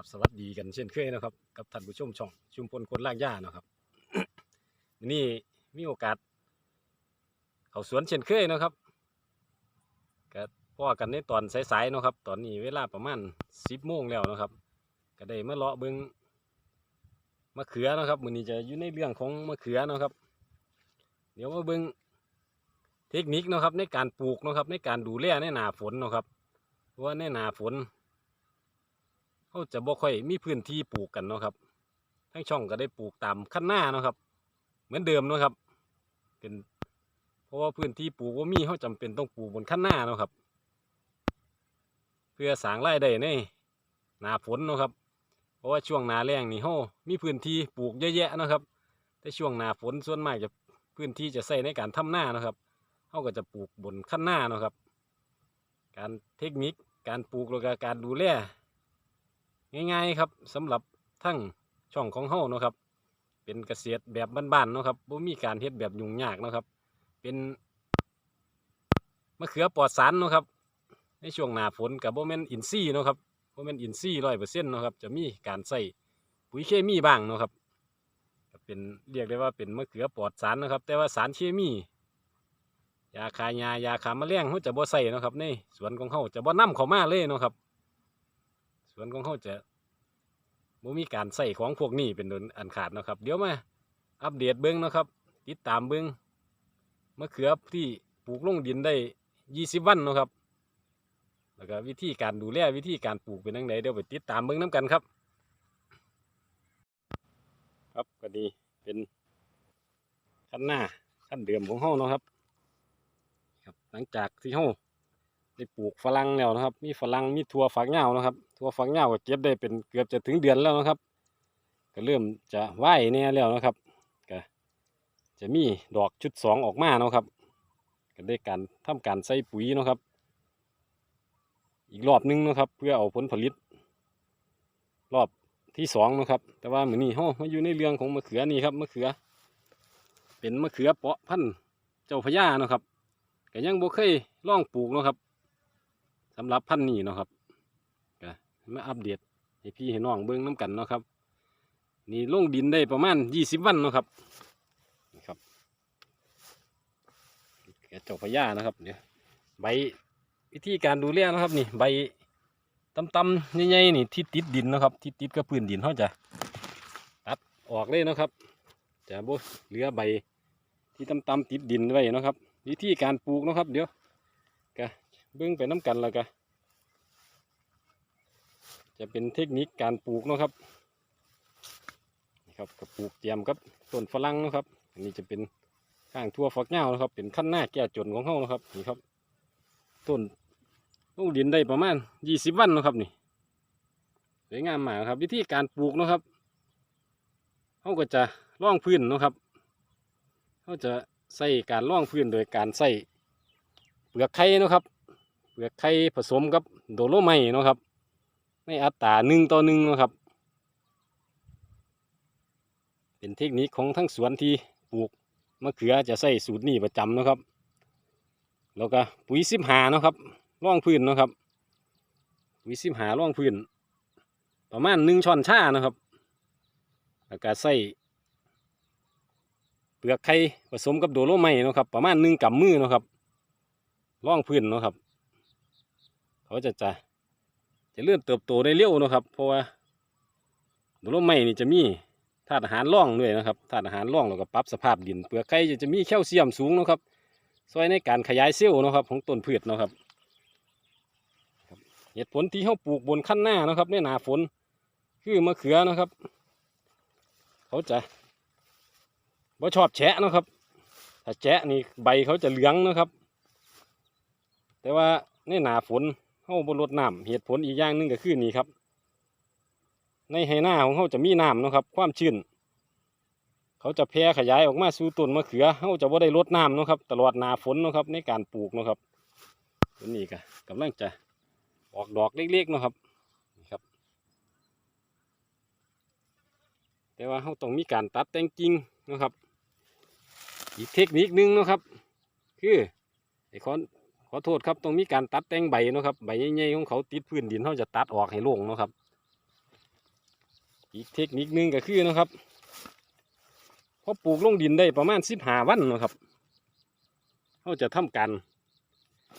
ราบสวัสดีกันเช่นเคยนะครับ กับท่านผู้ชมช่องชุมพลคนลากหญ้านะครับวันนี่มีโอกาส เขาสวนเช่นเคยนะครับก็พ่อกันในตอนสายๆนะครับ ตอนนี้เวลาประมาณสิบโมงแล้วนะครับ ก็ได้มาเลาะเบิงมะเขือนะครับมือนี้จะอยู่ในเรื่องของมะเขือนะครับ เดี๋ยวมาเบิงเทคนิคนะครับในการปลูกนะครับในการดูแลในหนาฝนนะครับเพราะว่าในหนาฝน เขาจะบ่ค่อยมีพื้นที่ปลูกกันเนาะครับทั้งช่องก็ได้ปลูกตามขั้นหน้าเนาะครับ เหมือนเดิมเนาะครับ เป็นเพราะว่าพื้นที่ปลูกว่ามีเขาจำเป็นต้องปลูกบนขั้นหน้าเนาะครับ เพื่อสางไรายได้ในหนาฝนเนาะครับ เพราะว่าช่วงหนาแล้งนี่เขามีพื้นที่ปลูกเยอะแยะเนาะครับแต่ช่วงหนาฝนส่วนมากจะพื้นที่จะใส่ในการทำหน้าเนาะครับเขาก็จะปลูกบนขั้นหน้าเนาะครับ การเทคนิคการปลูกแล้วก็การดูแล ง่ายๆครับสำหรับทั้งช่องของเฮาเนาะครับ เป็นเกษตรแบบบ้านๆเนาะครับบ่มีการเฮ็ดแบบยุ่งยากเนาะครับ เป็นมะเขือปลอดสารเนาะครับ ในช่วงหน้าฝนกับบ่แมนอินทรีย์เนาะครับบ่แมนอินทรีย์ร้อยเปอร์เซ็นต์เนาะครับ จะมีการใส่ปุ๋ยเคมีบ้างเนาะครับเป็นเรียกได้ว่าเป็นมะเขือปลอดสารนะครับ แต่ว่าสารเคมี ยาคายายาขาแมลงเฮาจะบ่ใส่เนาะครับในสวนของเฮาจะบ่นำเข้ามาเลยเนาะครับ วนของเขาจะบ่มีการใส่ของพวกนี้เป็นดนอันขาดนะครับ เดี๋ยวมาอัปเดตเบิ้งนะครับ ติดตามเบิ้งมะเขือที่ปลูกลงดินได้ยี่สิบวันนะครับ แล้วก็วิธีการดูแลวิธีการปลูกเป็นยังไงเดี๋ยวไปติดตามเบิ้งน้กันครับ ครับก็ดีเป็นขั้นหน้าขั้นเดิมของเฮาเนะครับ ครับ หลังจากที่เฮาได้ปลูกฝรั่งแล้วนะครับ มีฝรั่งมีถั่วฝักยาวนะครับ ถั่วฝักยาก็เก็บได้เป็นเกือบจะถึงเดือนแล้วนะครับ ก็เริ่มจะไหวแน่แล้วนะครับก็จะมีดอกชุดสองออกมาเนาะครับก็ได้การทำการใส่ปุ๋ยเนาะครับ อีกรอบหนึงนะครับ เพื่อเอาผลผลิต รอบที่สองนะครับ แต่ว่าเหมือนนี้เฮามาอยู่ในเรื่องของมะเขือนี่ครับมะเขือ เป็นมะเขือเปาะพันธุ์เจ้าพญาเนาะครับก็ยังบ่เคยล่องปลูกเนาะครับสำหรับพันธุ์นี้เนาะครับ มาอัปเดตให้พี่ให้น้องเบิ้งน้ำกันเนาะครับ นี่ลงดินได้ประมาณยี่สิบวันเนาะครับนี่ครับแกเจ้าพญานะครับเดี๋ยวใบวิธีการดูแลนะครับนี่ใบตำๆใหญ่ๆนี่ที่ติดดินนะครับ ที่ติดกับพื้นดินเขาจะตัดออกเลยเนาะครับจะบ่เหลือใบที่ตำๆติดดินไว้เนาะครับ วิธีการปลูกนะครับ เดี๋ยวเบื้งไปน้ำกันแล้วก็ จะเป็นเทคนิคการปลูกนะครับนี่ครับกับปลูกเตรียมกับต้นฝรั่งนะครับ อันนี้จะเป็นข้างทั่วฝักยานะครับ เป็นขั้นหน้าแก่จนของเขานะครับนี่ครับต้นลงดินได้ประมาณยี่สิบวันนะครับนี่สวยงามมากครับ วิธีการปลูกนะครับเขาก็จะร่องพื้นนะครับเขาจะใส่การร่องพื้นโดยการใส่เปลือกไข่นะครับ เปลือกไข่ผสมกับโดโลไมต์เนะครับ ในอัตราหนึ่งต่อหนึ่งนะครับ เป็นเทคนิคของทั้งสวนที่ปลูกมะเขือจะใส่สูตรนี้ประจำนะครับ แล้วก็ปุ๋ยสิบหานะครับร่องพื้นนะครับ ปุ๋ยสิบหาร่องพื้น ประมาณหนึ่งช้อนชานะครับ แล้วก็ใส่เปลือกไข่ผสมกับโดโลไมต์เนะครับ ประมาณหนึ่งกำมือนะครับร่องพื้นนะครับ เขาจะจะ จะเลื่อนเติบโตได้เร็วนะครับ เพราะว่าดอกไม้นี่จะมีธาตุอาหารร่องด้วยนะครับธาตุอาหารร่องแล้วก็ปรับสภาพดินเปลือกไข่จะมีแคลเซียมสูงนะครับช่วยในการขยายเซลล์นะครับ ของต้นพืชนะครับเหตุผลที่เขาปลูกบนขั้นหน้านะครับในหนาฝนคือมะเขือนะครับ เขาจะบ่ชอบแฉะนะครับ ถ้าแฉะนี่ใบเขาจะเหลืองนะครับ แต่ว่าในหนาฝน เข้าบนรดน้ำเหตุผลอีกอย่างหนึงก็คือนี่ครับ ในไหหน้าของเขาจะมีน้ำนะครับ ความชื้นเขาจะแพร่ขยายออกมาสู่ต้นมะเขือเขาจะบ่าได้รดน้ำนะครับ ตลอดหนาฝนนะครับ ในการปลูกนะครับนี้ก็กำลังจะออกดอกเล็กๆนะครับนะครับ แต่ว่าเขาต้องมีการตัดแต่งกิ่งนะครับ อีกเทคนิคหนึงนะครับ คือไอ้คอน ขอโทษครับต้องมีการตัดแต่งใบนะครับใบใหญ่ๆของเขาติดพื้นดินเขาจะตัดออกให้โล่งนะครับ อีกเทคนิคหนึงก็คือนะครับพอปลูกลงดินได้ประมาณสิบห้าวันนะครับเขาจะทำการ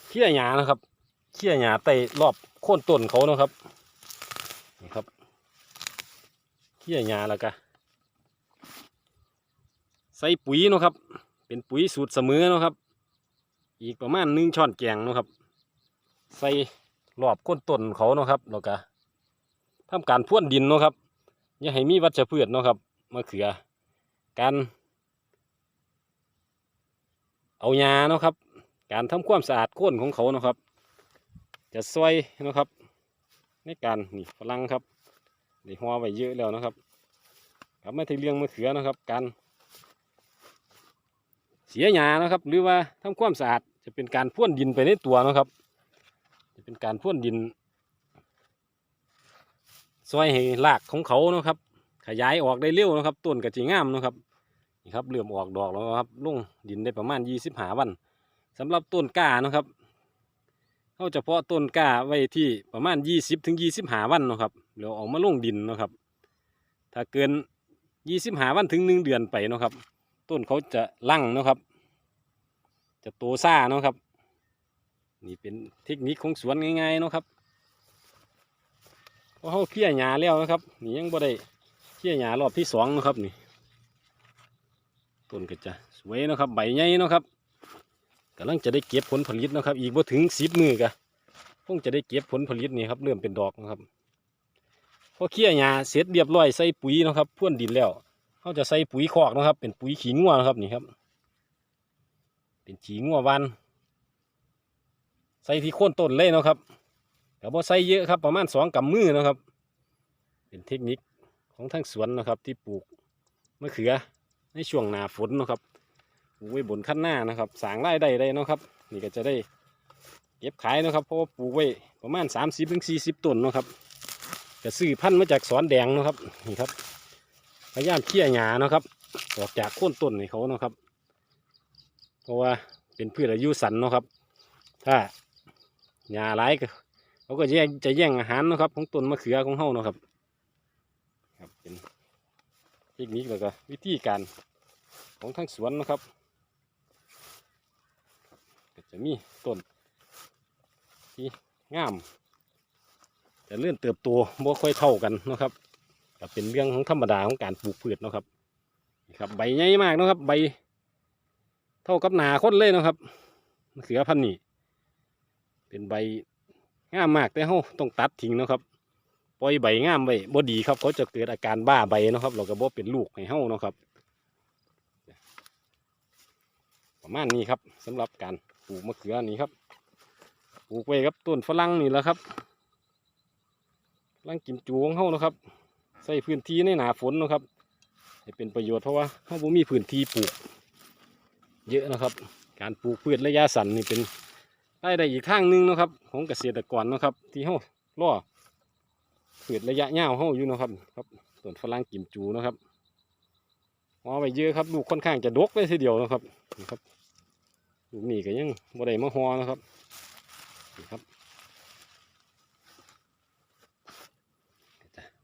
เขี่ยหญ้านะครับเขี่ยหญ้าไต่รอบโค่นต้นเขานะครับนี่ครับเขี่ยหญ้าแล้วก็ใส่ปุ๋ยนะครับ เป็นปุ๋ยสูตรเสมอนะครับ อีกประมาณหนึ่งช้อนแกงนะครับ ใส่รอบก้นต้นเขาเนาะครับแล้วก็ทำการพ่วนดินเนาะครับอย่าให้มีวัชพืชเนาะครับมะเขือ การเอายาเนาะครับ การทำความสะอาดโคนของเขาเนาะครับ จะซอยเนาะครับ ในการนี่ฝรั่งครับนี่หัวไว้เยอะแล้วนะครับกลับไมาที่เรื่องมะเขือนะครับ การเสียหญ้านะครับ หรือว่าทำความสะอาด จะเป็นการพ่วนดินไปในตัวนะครับ จะเป็นการพ่นดินซอยให้รากของเขาเนาะครับ ขยายออกได้เร็วนะครับ ต้นกระจีงามนะครับนี่ครับเริ่มออกดอกแล้วครับลงดินได้ประมาณยี่สิบหาวันสำหรับต้นกล้าเนาะครับเขาเฉพาะต้นกล้าไว้ที่ประมาณยี่สิบถึงยี่สิบหาวันนะครับเดี๋ยวออกมาลงดินนะครับ ถ้าเกินยี่สิบหาวันถึงหนึ่งเดือนไปนะครับ ต้นเขาจะลั่งนะครับ จะโตซ่าเนาะครับ นี่เป็นเทคนิคของสวนง่ายๆเนาะครับพอเขาเคี่ยหญ้าแล้วนะครับนี่ยังบ่ได้เคี่ยหญ้ารอบที่สองนะครับนี่ต้นก็จะสวยนะครับ ใบใหญ่เนาะครับกำลังจะได้เก็บผลผลิตนะครับ อีกบ่ถึงสิบมือกะคงจะได้เก็บผลผลิตนี่ครับเริ่มเป็นดอกนะครับพอเคี่ยหญ้าเสร็จเรียบร้อยใส่ปุ๋ยนะครับพ่วนดินแล้วเขาจะใส่ปุ๋ยคอกนะครับ เป็นปุ๋ยขี้งัวนะครับนี่ครับ เป็นขี้งัววันใส่ที่โคนต้นเลยเนาะครับแต่พอใส่เยอะครับประมาณสองกำมือเนาะครับ เป็นเทคนิคของทางสวนนะครับ ที่ปลูกมะเขือในช่วงหนาฝนนะครับปลูกไว้บนขั้นหน้านะครับ สางรายได้ได้เนาะครับ นี่ก็จะได้เก็บขายนะครับ เพราะว่าปลูกไว้ประมาณ 3 0สิบถึงสีต้นเนาะครับจะซื้อพันธุ์มาจากสวนแดงนะครับนี่ครับพยายามเขี่ยหญ้าเนาะครับ ออกจากโคนต้นให้เขาเนาะครับ เพราะว่าเป็นพืชอายุสั้นเนาะครับ ถ้าหญ้าหลายก็เขาก็จะแย่งจะแย่งอาหารเนาะครับ ของต้นมะเขือของเฮาเนาะครับ ครับเป็นเทคนิคแล้วก็วิธีการของทางสวนนะครับ ก็จะมีต้นที่งามแต่เลื่อนเติบโตบ่ค่อยเท่ากันเนาะครับก็เป็นเรื่องของธรรมดาของการปลูกพืชเนาะครับครับใบใหญ่มากเนาะครับ ใบ เท่ากับหนาคนเลยนะครับมะเขือพันนี่เป็นใบงามมากแต่เฮาต้องตัดทิ้งนะครับปล่อยใบงามไว้บ่ดีครับ เขาจะเกิดอาการบ้าใบนะครับ เราก็บ่เป็นลูกให้เฮานะครับ ประมาณนี้ครับสำหรับการปลูกมะเขือนี่ครับปลูกไว้ครับต้นฝรั่งนี่แหละครับฝรั่งกิมจูของเฮานะครับ ใส่พื้นที่ในหนาฝนนะครับให้เป็นประโยชน์เพราะว่าเฮาบ่มีพื้นที่ปลูก เยอะนะครับ การปลูกพืชระยะสั้นนี่เป็นรายได้อีกทางหนึ่งนะครับ ของเกษตรกรนะครับ ที่เฮาล่อพืชระยะยาวเฮาอยู่นะครับครับส่วนฝรั่งกิมจูนะครับหอไว้เยอะครับลูกค่อนข้างจะดกเลยทีเดียวนะครับนี่ครับลูกนี่ก็ยังบ่ได้มาหอนะครับนี่ครับ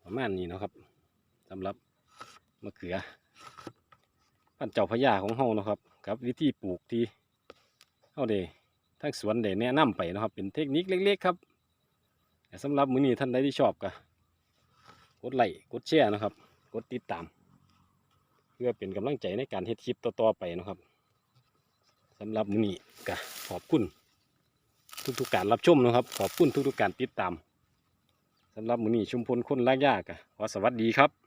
ประมาณนี้นะครับสำหรับมะเขือพันเจ้าพญาของเฮานะครับ กับ วิธีปลูกที่เฮาได้ทั้งสวนได้แนะนำไปนะครับ เป็นเทคนิคเล็ก ๆ ครับแต่สำหรับมือนี้ท่านใดที่ชอบก็กดไลค์กดแชร์นะครับ กดติดตาม เพื่อเป็นกำลังใจในการเฮ็ดคลิปต่อๆไปนะครับสำหรับมือนี้ก็ขอบคุณทุกๆการรับชมนะครับ ขอบคุณทุกๆการติดตามสำหรับมือนี้ชุมพลคนลากยากก็ขอสวัสดีครับ